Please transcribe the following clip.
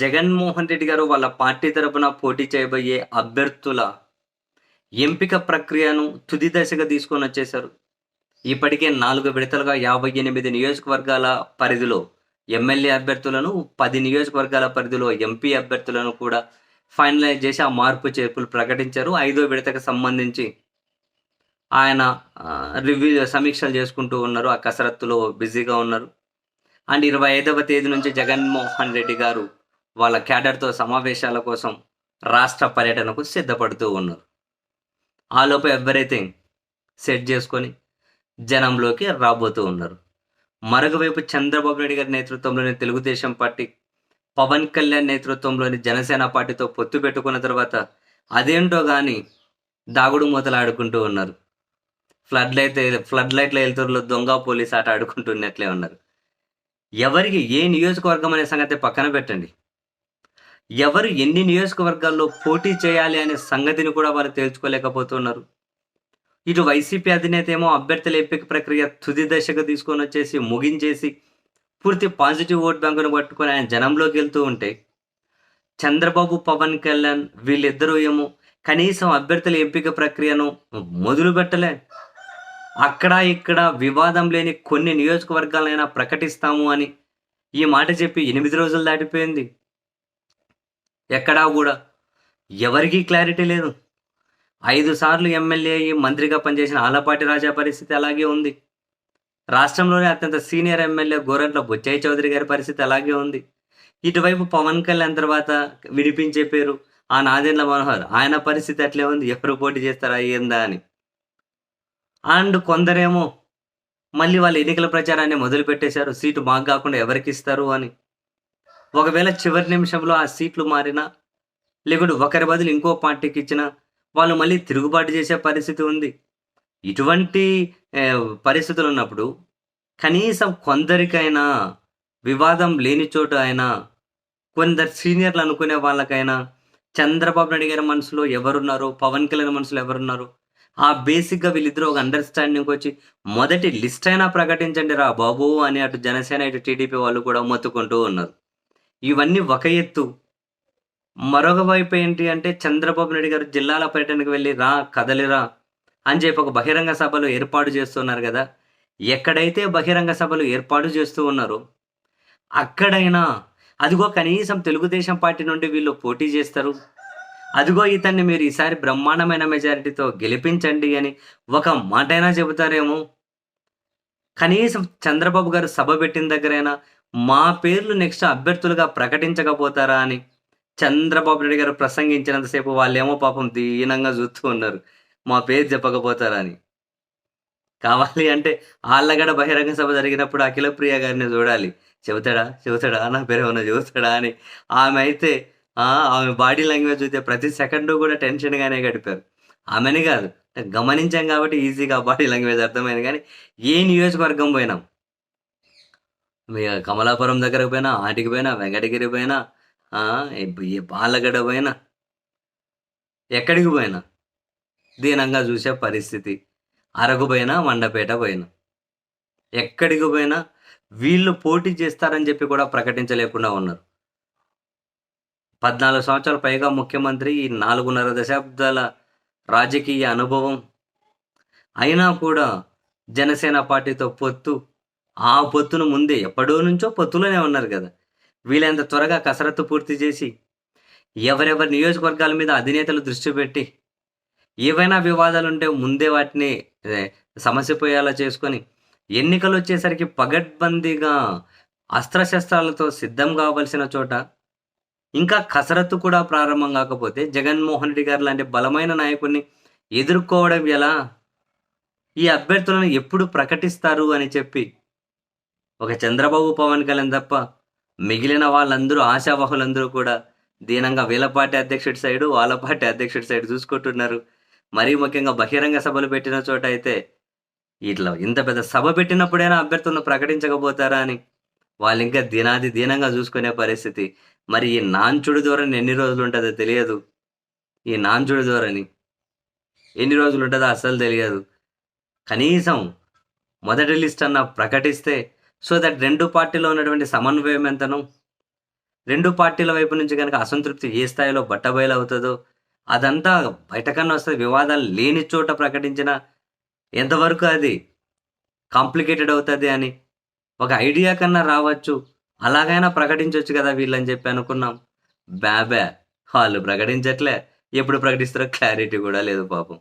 జగన్మోహన్ రెడ్డి గారు వాళ్ళ పార్టీ తరపున పోటీ చేయబోయే అభ్యర్థుల ఎంపిక ప్రక్రియను తుది దశగా తీసుకొని వచ్చేశారు. ఇప్పటికే నాలుగు విడతలుగా యాభై ఎనిమిది నియోజకవర్గాల పరిధిలో ఎమ్మెల్యే అభ్యర్థులను పది నియోజకవర్గాల పరిధిలో ఎంపీ అభ్యర్థులను కూడా ఫైనలైజ్ చేసి ఆ మార్పు చేర్పులు ప్రకటించారు. ఐదో విడతకు సంబంధించి ఆయన రివ్యూ సమీక్షలు చేసుకుంటూ ఉన్నారు. ఆ కసరత్తులో బిజీగా ఉన్నారు. అండ్ ఇరవై ఐదవ తేదీ నుంచి జగన్మోహన్ రెడ్డి గారు వాళ్ళ క్యాడర్తో సమావేశాల కోసం రాష్ట్ర పర్యటనకు సిద్ధపడుతూ ఉన్నారు. ఆలోపు ఎవ్రీథింగ్ సెట్ చేసుకొని జనంలోకి రాబోతూ ఉన్నారు. మరొకవైపు చంద్రబాబు నాయుడు గారి నేతృత్వంలోని తెలుగుదేశం పార్టీ పవన్ కళ్యాణ్ నేతృత్వంలోని జనసేన పార్టీతో పొత్తు పెట్టుకున్న తర్వాత అదేంటో కానీ దాగుడు మూతలు ఆడుకుంటూ ఉన్నారు. ఫ్లడ్ లైట్ ఫ్లడ్ లైట్ల వెళ్తురులో దొంగ పోలీస్ ఆట ఆడుకుంటున్నట్లే ఉన్నారు. ఎవరికి ఏ నియోజకవర్గం అనే సంగతి పక్కన పెట్టండి. ఎవరు ఎన్ని నియోజకవర్గాల్లో పోటీ చేయాలి అనే సంగతిని కూడా వారు తేల్చుకోలేకపోతున్నారు. ఇటు వైసీపీ అధినేత ఏమో అభ్యర్థుల ఎంపిక ప్రక్రియ తుది దశకు తీసుకొని వచ్చేసి ముగించేసి పూర్తి పాజిటివ్ ఓట్ బ్యాంకును పట్టుకొని ఆయన జనంలోకి వెళ్తూ ఉంటే చంద్రబాబు పవన్ కళ్యాణ్ వీళ్ళిద్దరూ ఏమో కనీసం అభ్యర్థుల ఎంపిక ప్రక్రియను మొదలు పెట్టలే. అక్కడ ఇక్కడ వివాదం లేని కొన్ని నియోజకవర్గాలైనా ప్రకటిస్తాము అని ఈ మాట చెప్పి ఎనిమిది రోజులు దాటిపోయింది. ఎక్కడా కూడా. ఎవరికీ క్లారిటీ లేదు. ఐదు సార్లు ఎమ్మెల్యే అయ్యి మంత్రిగా పనిచేసిన ఆలపాటి రాజా పరిస్థితి అలాగే ఉంది. రాష్ట్రంలోనే అత్యంత సీనియర్ ఎమ్మెల్యే గోరంట్ల బుచ్చయ్య చౌదరి గారి పరిస్థితి అలాగే ఉంది. ఇటువైపు పవన్ కళ్యాణ్ తర్వాత విడిపించే పేరు ఆ నాదేంద్ర మనోహర్ ఆయన పరిస్థితి అట్లే ఉంది ఎవరు పోటీ చేస్తారా ఏందా అని. అండ్ కొందరేమో మళ్ళీ వాళ్ళ ఎన్నికల ప్రచారాన్ని మొదలు పెట్టేశారు సీటు మాకు కాకుండా ఎవరికి ఇస్తారు అని. ఒకవేళ చివరి నిమిషంలో ఆ సీట్లు మారినా లేకుంటే ఒకరి బదులు ఇంకో పార్టీకి ఇచ్చినా వాళ్ళు మళ్ళీ తిరుగుబాటు చేసే పరిస్థితి ఉంది. ఇటువంటి పరిస్థితులు ఉన్నప్పుడు కనీసం కొందరికైనా వివాదం లేని చోటు అయినా కొందరు సీనియర్లు అనుకునే వాళ్ళకైనా చంద్రబాబు నాయుడు గారి మనసులో ఎవరున్నారు పవన్ కళ్యాణ్ మనసులో ఎవరున్నారు ఆ బేసిక్గా వీళ్ళిద్దరూ ఒక అండర్స్టాండింగ్ వచ్చి మొదటి లిస్ట్ అయినా ప్రకటించండి రా బాబు అని అటు జనసేన ఇటు టీడీపీ వాళ్ళు కూడా మొత్తుకుంటూ ఉన్నారు. ఇవన్నీ ఒక ఎత్తు. మరొక వైపు ఏంటి అంటే చంద్రబాబు నాయుడు గారు జిల్లాల పర్యటనకు వెళ్ళి రా కదలిరా అని చెప్పి ఒక బహిరంగ సభలు ఏర్పాటు చేస్తున్నారు కదా. ఎక్కడైతే బహిరంగ సభలు ఏర్పాటు చేస్తూ ఉన్నారో అక్కడైనా అదిగో కనీసం తెలుగుదేశం పార్టీ నుండి వీళ్ళు పోటీ చేస్తారు. అదిగో ఇతన్ని మీరు ఈసారి బ్రహ్మాండమైన మెజారిటీతో గెలిపించండి అని ఒక మాటైనా చెబుతారేమో. కనీసం చంద్రబాబు గారు సభ పెట్టిన దగ్గరైనా మా పేర్లు నెక్స్ట్ అభ్యర్థులుగా ప్రకటించకపోతారా అని చంద్రబాబు నాయుడు గారు ప్రసంగించినంతసేపు వాళ్ళేమో పాపం దీనంగా చూస్తూ ఉన్నారు. మా పేరు చెప్పకపోతారా అని. కావాలి అంటే ఆళ్ళగడ బహిరంగ సభ జరిగినప్పుడు అఖిల ప్రియ గారిని చూడాలి. చెబుతాడా? చెబుతాడా? నా పేరు ఏమన్నా చెబుతాడా అని. ఆమె అయితే ఆమె బాడీ లాంగ్వేజ్ చూస్తే ప్రతి సెకండ్ కూడా టెన్షన్గానే గడిపారు. ఆమెని కాదు గమనించాం కాబట్టి ఈజీగా బాడీ లాంగ్వేజ్ అర్థమైంది కానీ ఏ నియోజకవర్గం పోయినాం? కమలాపురం దగ్గరకు పోయినా ఆటికి పోయినా వెంకటగిరి పోయినా పాలగడ పోయినా ఎక్కడికి పోయినా దీనంగా చూసే పరిస్థితి. అరకు పోయినా మండపేట పోయినా. ఎక్కడికి పోయినా వీళ్ళు పోటీ చేస్తారని చెప్పి కూడా ప్రకటించలేకుండా ఉన్నారు. పద్నాలుగు సంవత్సరాల పైగా ముఖ్యమంత్రి ఈ నాలుగున్నర దశాబ్దాల రాజకీయ అనుభవం అయినా కూడా జనసేన పార్టీతో పొత్తు ఆ పొత్తును ముందే ఎప్పటి నుంచో పొత్తులోనే ఉన్నారు కదా. వీళ్ళంత త్వరగా కసరత్తు పూర్తి చేసి ఎవరెవరి నియోజకవర్గాల మీద అధినేతలు దృష్టి పెట్టి ఏవైనా వివాదాలు ఉంటే ముందే వాటిని సమస్య పోయేలా చేసుకొని ఎన్నికలు వచ్చేసరికి పగడ్బందీగా అస్త్రశస్త్రాలతో సిద్ధం కావలసిన చోట ఇంకా కసరత్తు కూడా ప్రారంభం కాకపోతే జగన్మోహన్ రెడ్డి గారు లాంటి బలమైన నాయకుడిని ఎదుర్కోవడం ఎలా? ఈ అభ్యర్థులను ఎప్పుడు ప్రకటిస్తారు అని చెప్పి ఒక చంద్రబాబు పవన్ కళ్యాణ్ తప్ప మిగిలిన వాళ్ళందరూ ఆశావహులందరూ కూడా దీనంగా వీళ్ళ పార్టీ అధ్యక్షుడి సైడు వాళ్ళ పార్టీ అధ్యక్షుడి సైడ్ చూసుకుంటున్నారు. మరీ ముఖ్యంగా బహిరంగ సభలు పెట్టిన చోట అయితే ఇట్లా ఇంత పెద్ద సభ పెట్టినప్పుడైనా అభ్యర్థులను ప్రకటించకపోతారా అని వాళ్ళు ఇంకా దినాది దీనంగా చూసుకునే పరిస్థితి. మరి ఈ నాంచుడి ధోరణి ఎన్ని రోజులు ఉంటుందో తెలియదు. ఈ నాంచుడి ధోరణి ఎన్ని రోజులు ఉంటుందో అస్సలు తెలియదు. కనీసం మొదటి లిస్ట్ అన్న ప్రకటిస్తే సో దట్ రెండు పార్టీలో ఉన్నటువంటి సమన్వయం ఎంతను? రెండు పార్టీల వైపు నుంచి కనుక అసంతృప్తి ఏ స్థాయిలో బట్టబయలు అవుతుందో? అదంతా బయటకన్నా వస్తుంది. వివాదాలు లేని చోట ప్రకటించిన ఎంతవరకు అది కాంప్లికేటెడ్ అవుతుంది అని ఒక ఐడియా కన్నా రావచ్చు. అలాగైనా ప్రకటించవచ్చు కదా వీళ్ళని చెప్పి అనుకున్నాం. బ్యాబే వాళ్ళు ప్రకటించట్లే. ఎప్పుడు ప్రకటిస్తారో క్లారిటీ కూడా లేదు పాపం.